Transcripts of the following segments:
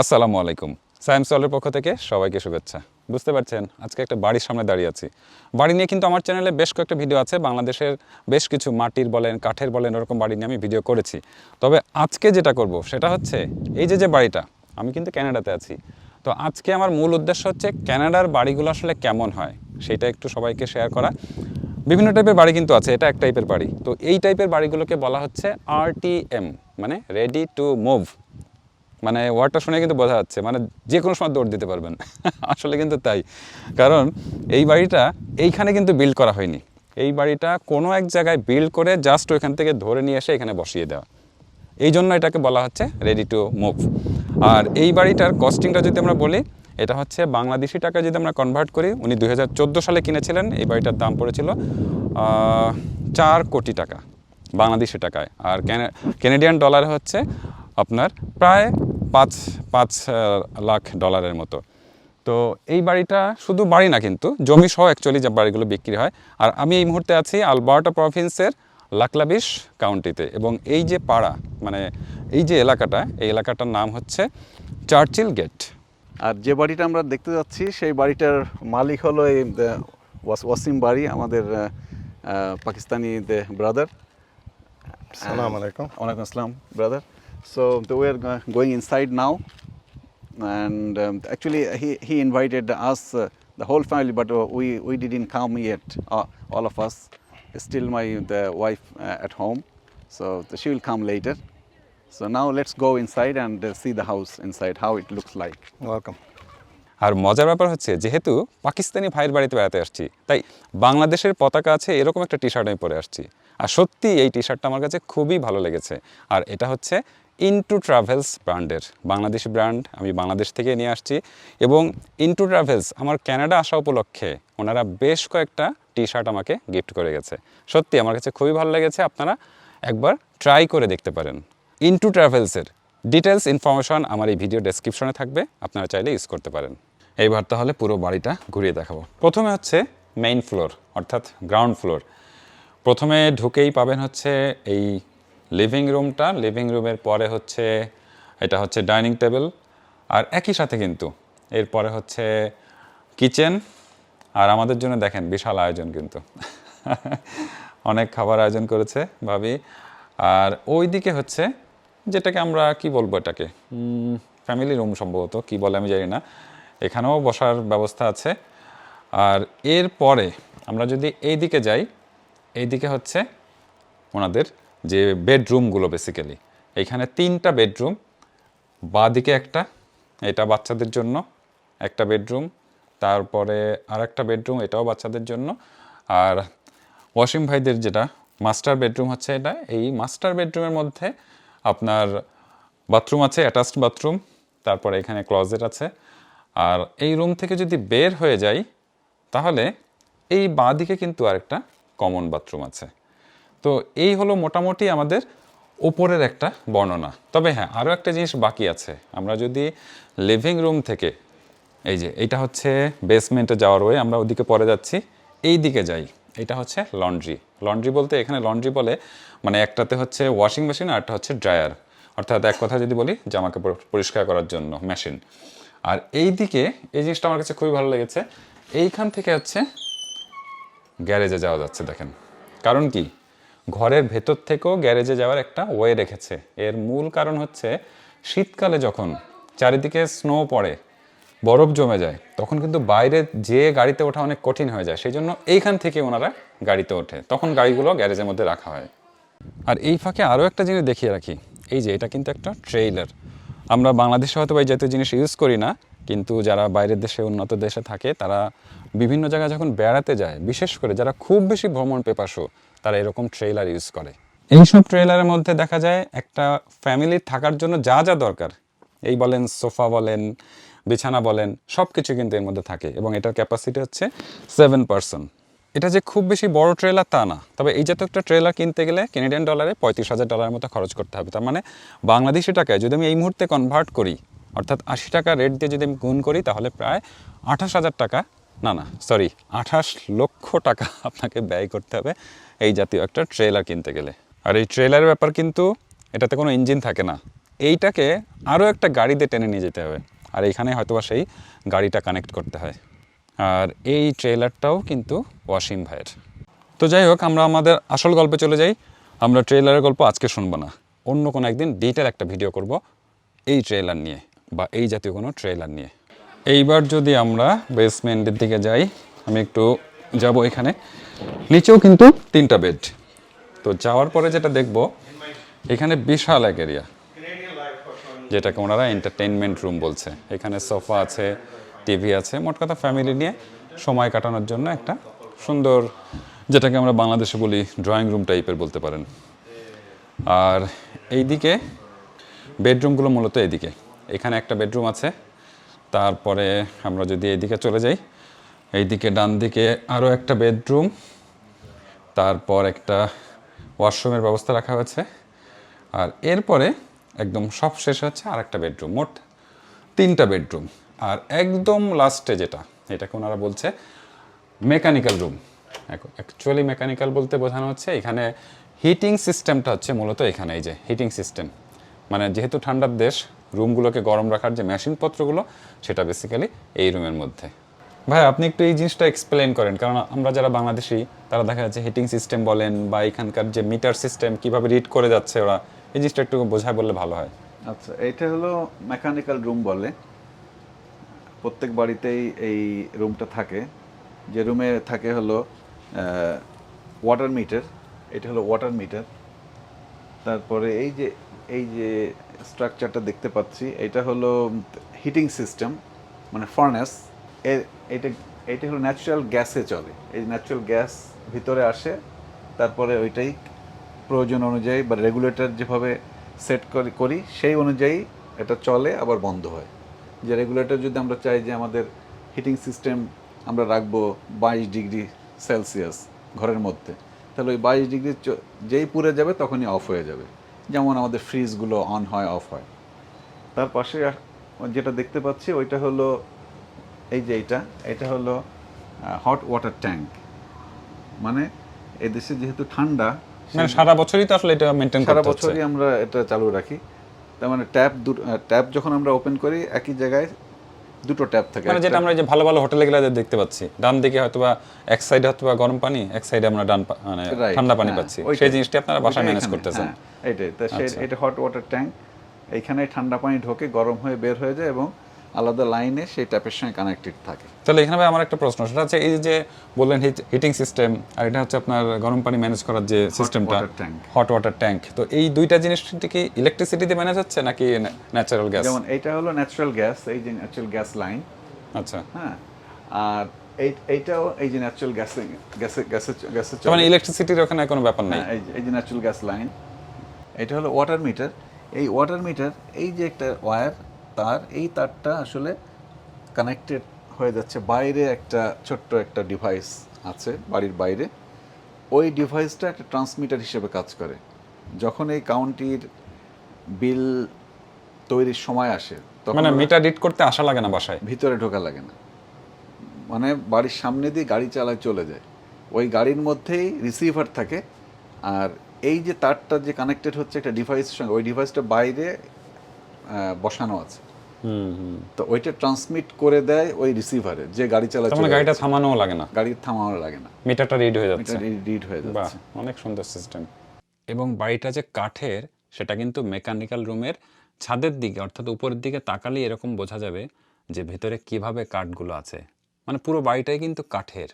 আসসালামু আলাইকুম। সায়েম সলের পক্ষ থেকে সবাইকে শুভেচ্ছা। বুঝতে পারছেন? আজকে একটা বাড়ির সামনে দাঁড়িয়ে আছি। বাড়ি নিয়ে কিন্তু আমার চ্যানেলে বেশ কয়েকটা ভিডিও আছে। বাংলাদেশের বেশ কিছু মাটির বলেন, কাঠের বলেন, ওরকম বাড়ি নিয়ে আমি ভিডিও করেছি। তবে আজকে যেটা করব সেটা হচ্ছে এই যে যে বাড়িটা, আমি কিন্তু ক্যানাডাতে আছি। তো আজকে আমার মূল উদ্দেশ্য হচ্ছে ক্যানাডার বাড়িগুলো আসলে কেমন হয়, সেটা একটু সবাইকে শেয়ার করা। বিভিন্ন টাইপের বাড়ি কিন্তু আছে, এটা এক টাইপের বাড়ি। তো এই টাইপের বাড়িগুলোকে বলা হচ্ছে আরটিএম মানে রেডি টু মুভ মানে ওয়ার্ডটা শুনে কিন্তু বোঝা যাচ্ছে মানে যে কোনো সময় দৌড় দিতে পারবেন। আসলে কিন্তু তাই। কারণ এই বাড়িটা এইখানে কিন্তু বিল্ড করা হয়নি। এই বাড়িটা কোনো এক জায়গায় বিল্ড করে জাস্ট ওইখান থেকে ধরে নিয়ে এসে এখানে বসিয়ে দেওয়া। এই জন্য এটাকে বলা হচ্ছে রেডি টু মুভ আর এই বাড়িটার কস্টিংটা যদি আমরা বলি, এটা হচ্ছে বাংলাদেশি টাকা যদি আমরা কনভার্ট করি, উনি দু হাজার চোদ্দ সালে কিনেছিলেন, এই বাড়িটার দাম পড়েছিল চার কোটি টাকা বাংলাদেশি টাকায়। আর ক্যানে- ক্যানেডিয়ান ডলারে হচ্ছে আপনার প্রায় পাঁচ পাঁচ লাখ ডলারের মতো। তো এই বাড়িটা শুধু বাড়ি না কিন্তু জমি সহ অ্যাকচুয়ালি যে বাড়িগুলো বিক্রি হয়। আর আমি এই মুহূর্তে আছি আলবার্টা প্রভিন্সের লাকলাবিশ কাউন্টিতে এবং এই যে পাড়া মানে এই যে এলাকাটা এই এলাকাটার নাম হচ্ছে চার্চিল গেট। আর যে বাড়িটা আমরা দেখতে যাচ্ছি সেই বাড়িটার মালিক হলো এই ওয়াস- ওয়াসিম বাড়ি আমাদের পাকিস্তানি ব্রাদার Salam alaikum. ওয়ালাইকুম আসসালাম brother so we are going inside now and um, actually he, he invited us uh, the whole family but uh, we, we didn't come yet uh, all of us still my the wife uh, at home so the- she will come later so now let's go inside and uh, see the house inside how it looks like Welcome. আর মজার ব্যাপার হচ্ছে যেহেতু পাকিস্তানি ভাইয়ের বাড়িতে বেড়াতে আসছি তাই বাংলাদেশের পতাকা আছে এরকম একটা টি শার্ট আমি পরে আসছি আর সত্যি এই টি শার্টটা আমার কাছে খুবই ভালো লেগেছে আর এটা হচ্ছে ইনটু ট্রাভেলস ব্র্যান্ডের বাংলাদেশি ব্র্যান্ড আমি বাংলাদেশ থেকে নিয়ে আসছি এবং ইনটু ট্রাভেলস আমার ক্যানাডা আসা উপলক্ষে ওনারা বেশ কয়েকটা টি শার্ট আমাকে গিফট করে গেছে। সত্যি আমার কাছে খুবই ভালো লেগেছে, আপনারা একবার ট্রাই করে দেখতে পারেন। ইনটু ট্রাভেলসের ডিটেলস ইনফরমেশন আমার এই ভিডিও ডেসক্রিপশনে থাকবে, আপনারা চাইলে ইউজ করতে পারেন। এইবার তাহলে পুরো বাড়িটা ঘুরিয়ে দেখাবো। প্রথমে হচ্ছে মেইন ফ্লোর অর্থাৎ গ্রাউন্ড ফ্লোর প্রথমে ঢুকেই পাবেন হচ্ছে এই লিভিং রুমটা লিভিং রুমের পরে হচ্ছে, এটা হচ্ছে ডাইনিং টেবিল আর একই সাথে কিন্তু এরপরে হচ্ছে কিচেন আর আমাদের জন্য দেখেন বিশাল আয়োজন কিন্তু। অনেক খাবার আয়োজন করেছে ভাবি। আর ওই দিকে হচ্ছে যেটাকে আমরা কি বলব এটাকে? ফ্যামিলি রুম সম্ভবত, কি বলে আমি জানি না। এখানেও বসার ব্যবস্থা আছে। আর এরপরে আমরা যদি এই দিকে যাই এই দিকে হচ্ছে ওনাদের যে বেডরুমগুলো বেসিক্যালি এইখানে তিনটা বেডরুম বাঁ দিকে একটা, এটা বাচ্চাদের জন্য একটা বেডরুম তারপরে আর একটা বেডরুম এটাও বাচ্চাদের জন্য। আর ওয়াসিম ভাইদের যেটা মাস্টার বেডরুম হচ্ছে এটা, এই মাস্টার বেডরুমের মধ্যে আপনার বাথরুম আছে অ্যাটাচড বাথরুম তারপরে এখানে ক্লজেট আছে। আর এই রুম থেকে যদি বের হয়ে যাই, তাহলে এই বাঁ দিকে কিন্তু আরেকটা কমন বাথরুম আছে। তো এই হলো মোটামুটি আমাদের ওপরের একটা বর্ণনা। তবে হ্যাঁ আরও একটা জিনিস বাকি আছে। আমরা যদি লিভিং রুম থেকে, এই যে এইটা হচ্ছে বেসমেন্টে যাওয়ার ওয়ে আমরা ওদিকে পরে যাচ্ছি, এই দিকে যাই। এটা হচ্ছে লন্ড্রি লন্ড্রি বলতে এখানে লন্ড্রি বলে মানে একটাতে হচ্ছে ওয়াশিং মেশিন আর একটা হচ্ছে ড্রায়ার অর্থাৎ এক কথা যদি বলি জামা কাপড় পরিষ্কার করার জন্য মেশিন আর এই দিকে, এই জিনিসটা আমার কাছে খুবই ভালো লেগেছে, এইখান থেকে হচ্ছে গ্যারেজে যাওয়া যাচ্ছে, দেখেন। কারণ কি? ঘরের ভেতর থেকেও গ্যারেজে যাওয়ার একটা ওয়ে রেখেছে। এর মূল কারণ হচ্ছে শীতকালে যখন চারিদিকে স্নো পড়ে, বরফ জমে যায়, তখন কিন্তু বাইরে যে গাড়িতে ওঠা অনেক কঠিন হয়ে যায়। সেই জন্য এইখান থেকে ওনারা গাড়িতে ওঠে। তখন গাড়িগুলো গ্যারেজের মধ্যে রাখা হয়। আর এই ফাঁকে আরও একটা জিনিস দেখিয়ে রাখি। এই যে এটা কিন্তু একটা ট্রেইলার। আমরা বাংলাদেশে হয়তো এই জাতীয় জিনিস ইউজ করি না, কিন্তু যারা বাইরের দেশে, উন্নত দেশে থাকে, তারা বিভিন্ন জায়গায় যখন বেড়াতে যায়, বিশেষ করে যারা খুব বেশি ভ্রমণ পেপাসো, তারা এরকম ট্রেইলার ইউজ করে। এইসব ট্রেইলারের মধ্যে দেখা যায় একটা ফ্যামিলির থাকার জন্য যা যা দরকার, এই বলেন সোফা বলেন, বিছানা বলেন সব কিছু কিন্তু এর মধ্যে থাকে এবং এটার ক্যাপাসিটি হচ্ছে সেভেন পার্সন এটা যে খুব বেশি বড় ট্রেলার তা না, তবে এই জাতীয় একটা ট্রেলার কিনতে গেলে কেনেডিয়ান ডলারে পঁয়ত্রিশ হাজার ডলারের মতো খরচ করতে হবে। তার মানে বাংলাদেশি টাকায় যদি আমি এই মুহূর্তে কনভার্ট করি, অর্থাৎ আশি টাকা রেট দিয়ে যদি আমি গুণ করি, তাহলে প্রায় আঠাশ হাজার টাকা না না সরি আঠাশ লক্ষ টাকা আপনাকে ব্যয় করতে হবে এই জাতীয় একটা ট্রেলার কিনতে গেলে। আর এই ট্রেলারের ব্যাপার কিন্তু এটাতে কোনো ইঞ্জিন থাকে না। এইটাকে আরও একটা গাড়িতে টেনে নিয়ে যেতে হবে। আর এইখানে হয়তোবা সেই গাড়িটা কানেক্ট করতে হয়। আর এই ট্রেলারটাও কিন্তু ওয়াসিম ভাইয়ের। তো যাই হোক, আমরা আমাদের আসল গল্পে চলে যাই। আমরা ট্রেলারের গল্প আজকে শুনব না। অন্য কোনো একদিন ডিটেল একটা ভিডিও করব এই ট্রেলার নিয়ে বা এই জাতীয় কোনো ট্রেলার নিয়ে। এইবার যদি আমরা বেসমেন্টের দিকে যাই, আমি একটু যাব এখানে। নিচেও কিন্তু তিনটা বেড তো যাওয়ার পরে যেটা দেখব, এখানে বিশাল এক এরিয়া যেটাকে ওনারা এন্টারটেনমেন্ট রুম বলছে। এখানে সোফা আছে টিভি আছে, মোট কথা ফ্যামিলি নিয়ে সময় কাটানোর জন্য একটা সুন্দর, যেটাকে আমরা বাংলাদেশে বলি ড্রয়িং রুম টাইপের বলতে পারেন। আর এইদিকে বেডরুমগুলো মূলত এইদিকে। এখানে একটা বেডরুম আছে তারপরে আমরা যদি এইদিকে চলে যাই, এইদিকে ডান দিকে আরও একটা বেডরুম, তারপর একটা ওয়াশরুমের ব্যবস্থা রাখা হয়েছে, আর এরপরে একদম সব শেষ হচ্ছে আর একটা বেডরুম, মোট তিনটা বেডরুম, আর একদম লাস্টে যেটা, এটাকে ওনারা বলছে মেকানিক্যাল রুম। অ্যাকচুয়ালি মেকানিক্যাল বলতে বোঝানো হচ্ছে এখানে হিটিং সিস্টেমটা হচ্ছে মূলত এখানে, এই যে হিটিং সিস্টেম মানে যেহেতু ঠান্ডার দেশ রুমগুলোকে গরম রাখার যে মেশিনপত্রগুলো, সেটা বেসিক্যালি এই রুমের মধ্যে। ভাই, আপনি একটু এই জিনিসটা এক্সপ্লেন করেন, কারণ আমরা যারা বাংলাদেশি, তারা দেখা যাচ্ছে হিটিং সিস্টেম বলেন বা এখানকার যে মিটার সিস্টেম কীভাবে রিড করে যাচ্ছে ওরা, এই জিনিসটা একটু বোঝায় বললে ভালো হয়। আচ্ছা এটা হলো মেকানিক্যাল রুম বলে। প্রত্যেক বাড়িতেই এই রুমটা থাকে। যে রুমে থাকে হলো ওয়াটার মিটার এটা হলো ওয়াটার মিটার তারপরে এই যে এই যে স্ট্রাকচারটা দেখতে পাচ্ছি, এটা হলো হিটিং সিস্টেম মানে ফার্নেস এটা এটা হলো ন্যাচারাল গ্যাসে চলে। এই ন্যাচারাল গ্যাস ভিতরে আসে, তারপরে ওইটাই প্রয়োজন অনুযায়ী বা রেগুলেটর যেভাবে সেট করি করি, সেই অনুযায়ী এটা চলে, আবার বন্ধ হয়। যে রেগুলেটর যদি আমরা চাই যে আমাদের হিটিং সিস্টেম আমরা রাখব বাইশ ডিগ্রি সেলসিয়াস ঘরের মধ্যে, তাহলে ওই বাইশ ডিগ্রি যেই পুড়ে যাবে তখনই অফ হয়ে যাবে। যেমন আমাদের ফ্রিজগুলো অন হয় অফ হয়। তার পাশে যেটা দেখতে পাচ্ছি ওইটা হলো এই যে এইটা এটা হলো হট ওয়াটার ট্যাঙ্ক মানে এদেশে যেহেতু ঠান্ডা মানে সারা বছরই তো আসলে এটা মেনটেন সারা বছরই আমরা এটা চালু রাখি। তার মানে ট্যাপ ট্যাপ যখন আমরা ওপেন করি একই জায়গায় দুটো ট্যাপ থাকে। মানে যেটা আমরা এই যে ভালো ভালো হোটেলে গেলে দেখতে পাচ্ছি। ডান দিকে হয়তোবা এক সাইডে হয়তোবা গরম পানি এক সাইডে আমরা ডান পা- মানে ঠান্ডা পানি হ্যাঁ, পাচ্ছি। সেই জিনিসটা আপনারা বাসায় ম্যানেজ করতেছেন। এইটাই তা সে আচ্ছা। এটা হট ওয়াটার ট্যাঙ্ক এইখানে ঠান্ডা পানি ঢোকে গরম হয়ে বের হয়ে যায় এবং আলাদা লাইনে সেই ট্যাপের সঙ্গে কানেক্টেড থাকে। তাহলে এখানে ভাই আমার একটা প্রশ্ন সেটা হচ্ছে এই যে বললেন হিটিং সিস্টেম আর এটা হচ্ছে আপনার গরম পানি ম্যানেজ করার যে সিস্টেমটা হট ওয়াটার ট্যাঙ্ক তো এই দুইটা জিনিস কি ইলেকট্রিসিটি দিয়ে ম্যানেজ হচ্ছে নাকি ন্যাচারাল গ্যাস যেমন এইটা হলো ন্যাচারাল গ্যাস এই যে ন্যাচারাল গ্যাস লাইন আচ্ছা। হ্যাঁ আর এই এইটাও এই যে ন্যাচারাল গ্যাসে গ্যাসে গ্যাসে গ্যাসে মানে ইলেকট্রিসিটির ওখানে কোনো ব্যাপার নেই। হ্যাঁ, এই যে ন্যাচারাল গ্যাস লাইন এটা হলো ওয়াটার মিটার এই ওয়াটার মিটার এই যে একটা ওয়্যার তার এই তারটা আসলে কানেক্টেড হয়ে যাচ্ছে। বাইরে একটা ছোট্ট একটা ডিভাইস আছে বাড়ির বাইরে। ওই ডিভাইসটা একটা ট্রান্সমিটার হিসেবে কাজ করে। যখন এই কাউন্টির বিল তৈরির সময় আসে তখন মানে মিটার রিড করতে আসা লাগে না বাসায়? ভিতরে ঢোকা লাগে না। মানে বাড়ির সামনে দিয়ে গাড়ি চালায় চলে যায়। ওই গাড়ির মধ্যেই রিসিভার থাকে আর এই যে তারটা যে কানেক্টেড হচ্ছে একটা ডিভাইসের সঙ্গে ওই ডিভাইসটা বাইরে বসানো আছে। তো ওইটা ট্রান্সমিট করে দেয় ওই রিসিভারে যে গাড়ি তার মানে গাড়িটা। থামানোও লাগে না। গাড়ি থামানো লাগে না। মিটারটা রিড হয়ে যাচ্ছে। রিড হয়ে যাচ্ছে। অনেক সুন্দর সিস্টেম এবং বাড়িটা যে কাঠের সেটা কিন্তু মেকানিক্যাল রুমের ছাদের দিকে অর্থাৎ উপরের দিকে তাকালেই এরকম বোঝা যাবে যে ভেতরে কীভাবে কাঠগুলো আছে। মানে পুরো বাড়িটাই কিন্তু কাঠের।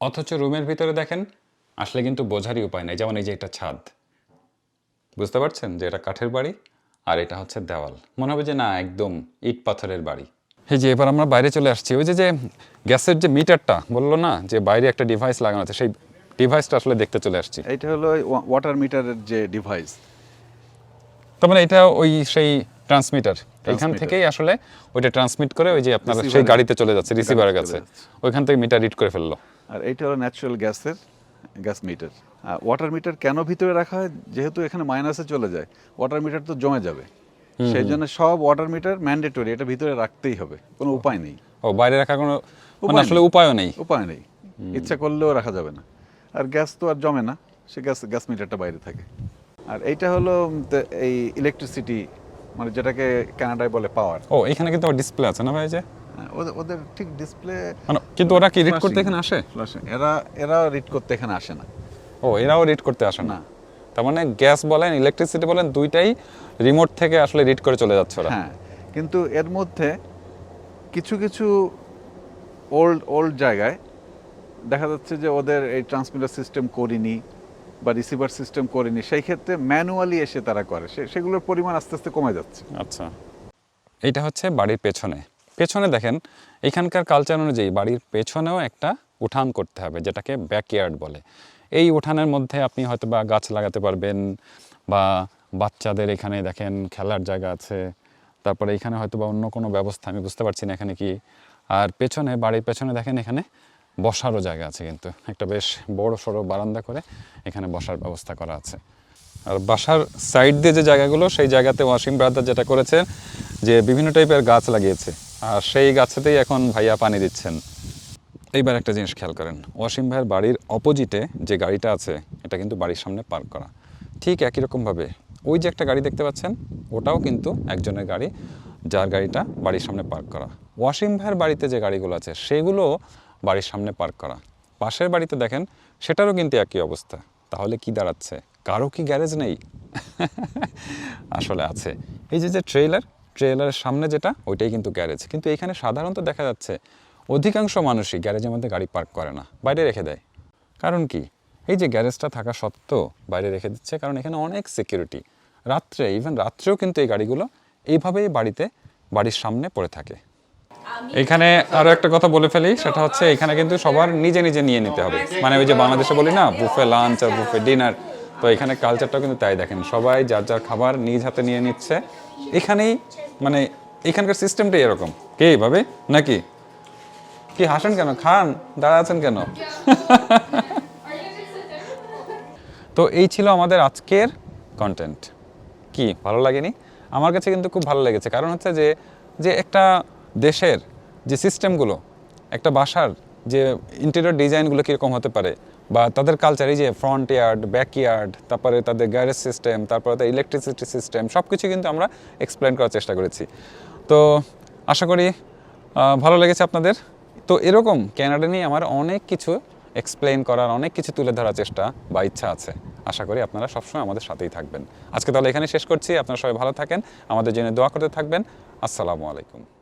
অথচ রুমের ভিতরে দেখেন আসলে কিন্তু বোঝারই উপায় নাই। যেমন এই যে একটা ছাদ। বুঝতে পারছেন? যে এটা কাঠের বাড়ি আর এটা হচ্ছে দেওয়াল। মনে হবে যে না একদম ইট পাথরের বাড়ি। এই যে এবার আমরা বাইরে চলে আসছি। ওই যে যে গ্যাসের যে মিটারটা বলল না? যে বাইরে একটা ডিভাইস লাগানো আছে। সেই ডিভাইসটা আসলে দেখতে চলে আসছি। এইটা হলো ওয়াটার মিটারের যে ডিভাইস তার মানে এটা ওই সেই ট্রান্সমিটার Transmitter। থেকেই আসলে ওইটা ট্রান্সমিট করে ওই যে আপনার সেই গাড়িতে চলে যাচ্ছে রিসিভারের কাছে। ওইখান থেকে মিটার রিড করে ফেলল। আর এইটা হলো ন্যাচারাল গ্যাসের গ্যাস মিটার। ওয়াটার মিটার কেন ভিতরে রাখা হয়? যেহেতু এখানে মাইনাসে চলে যায় ওয়াটার মিটার তো জমে যাবে। সেই জন্য সব ওয়াটার মিটার ম্যান্ডেটরি এটা ভিতরে রাখতেই হবে কোনো উপায় নেই। ও বাইরে রাখার কোনো মানে উপায় আসলে নেই। উপায়ও নেই। উপায় নেই। ইচ্ছা করলেও রাখা যাবে না। আর গ্যাস তো আর জমে না সে গ্যাস গ্যাস মিটারটা বাইরে থাকে। আর এইটা হলো এই ইলেকট্রিসিটি মানে যেটাকে কানাডায় বলে পাওয়ার ও এখানে কিন্তু ডিসপ্লে আছে না ভাই যে? ওদের ওদের ঠিক ডিসপ্লে মানে কিন্তু ওরা কি রিড করতে এখানে আসে? এরা এরা রিড করতে এখানে আসে না। ও এরাও রিড করতে আসে না। তার মানে গ্যাস বলেন ইলেকট্রিসিটি বলেন দুইটাই রিমোট থেকে আসলে রিড করে চলে যাচ্ছে ওরা। হ্যাঁ কিন্তু এর মধ্যে কিছু কিছু ওল্ড ওল্ড জায়গায় দেখা যাচ্ছে যে ওদের এই ট্রান্সমিটার সিস্টেম করিনি বা রিসিভার সিস্টেম করেনি সেই ক্ষেত্রে ম্যানুয়ালি এসে তারা করে। সে- সেগুলোর পরিমাণ আস্তে আস্তে কমে যাচ্ছে। আচ্ছা। এইটা হচ্ছে বাড়ির পেছনে। পেছনে দেখেন, এখানকার কালচার অনুযায়ী বাড়ির পেছনেও একটা উঠান করতে হবে, যেটাকে ব্যাকইয়ার্ড বলে। এই উঠানের মধ্যে আপনি হয়তো বা গাছ লাগাতে পারবেন, বা বাচ্চাদের এখানে দেখেন খেলার জায়গা আছে, তারপরে এখানে হয়তো বা অন্য কোনো ব্যবস্থা, আমি বুঝতে পারছি না এখানে কি। আর পেছনে, বাড়ির পেছনে দেখেন এখানে বসারও জায়গা আছে কিন্তু, একটা বেশ বড় সড়ো বারান্দা করে এখানে বসার ব্যবস্থা করা আছে। আর বাসার সাইড দিয়ে যে জায়গাগুলো, সেই জায়গাতে ওয়াসিম ব্রাদার যেটা করেছে, যে বিভিন্ন টাইপের গাছ লাগিয়েছে। আর সেই গাছেতেই এখন ভাইয়া পানি দিচ্ছেন। এইবার একটা জিনিস খেয়াল করেন, ওয়াসিম ভাইয়ের বাড়ির অপোজিটে যে গাড়িটা আছে, এটা কিন্তু বাড়ির সামনে পার্ক করা। ঠিক একই রকমভাবে ওই যে একটা গাড়ি দেখতে পাচ্ছেন, ওটাও কিন্তু একজনের গাড়ি, যার গাড়িটা বাড়ির সামনে পার্ক করা। ওয়াসিম ভাইয়ের বাড়িতে যে গাড়িগুলো আছে, সেগুলো বাড়ির সামনে পার্ক করা। পাশের বাড়িতে দেখেন, সেটারও কিন্তু একই অবস্থা। তাহলে কি দাঁড়াচ্ছে? কারও কি গ্যারেজ নেই? আসলে আছে। এই যে যে ট্রেলার ট্রেলারের সামনে যেটা, ওইটাই কিন্তু গ্যারেজ। কিন্তু এখানে সাধারণত দেখা যাচ্ছে অধিকাংশ মানুষই গ্যারেজের মধ্যে গাড়ি পার্ক করে না, বাইরে রেখে দেয়। কারণ কি? এই যে গ্যারেজটা থাকা সত্ত্বেও বাইরে রেখে দিচ্ছে, কারণ এখানে অনেক সিকিউরিটি রাত্রে ইভেন রাত্রেও কিন্তু এই গাড়িগুলো এইভাবেই বাড়িতে, বাড়ির সামনে পড়ে থাকে। এখানে আরও একটা কথা বলে ফেলি, সেটা হচ্ছে এখানে কিন্তু সবার নিজে নিজে নিয়ে নিতে হবে। মানে ওই যে বাংলাদেশে বলি না বুফে লাঞ্চ আর বুফে ডিনার তো এখানে কালচারটাও কিন্তু তাই দেখেন। সবাই যার যার খাবার নিজ হাতে নিয়ে নিচ্ছে। এখানেই মানে এখানকার সিস্টেমটাই এরকম। কে এইভাবে? নাকি? কি হাসেন কেন? খান? দাঁড়া আছেন কেন? তো এই ছিল আমাদের আজকের কন্টেন্ট কি? ভালো লাগেনি? আমার কাছে কিন্তু খুব ভালো লেগেছে। কারণ হচ্ছে যে যে একটা দেশের যে সিস্টেমগুলো একটা বাসার যে ইন্টেরিয়র ডিজাইনগুলো কীরকম হতে পারে বা তাদের কালচার এই যে ফ্রন্ট ইয়ার্ড ব্যাক ইয়ার্ড তারপরে তাদের গ্যারেজ সিস্টেম তারপরে তাদের ইলেকট্রিসিটি সিস্টেম সব কিছু কিন্তু আমরা এক্সপ্লেন করার চেষ্টা করেছি। তো আশা করি ভালো লেগেছে আপনাদের। তো এরকম ক্যানাডা নিয়ে আমার অনেক কিছু এক্সপ্লেন করার, অনেক কিছু তুলে ধরার চেষ্টা বা ইচ্ছা আছে। আশা করি আপনারা সবসময় আমাদের সাথেই থাকবেন। আজকে তাহলে এখানে শেষ করছি। আপনারা সবাই ভালো থাকেন। আমাদের জন্য দোয়া করতে থাকবেন। আসসালামু আলাইকুম।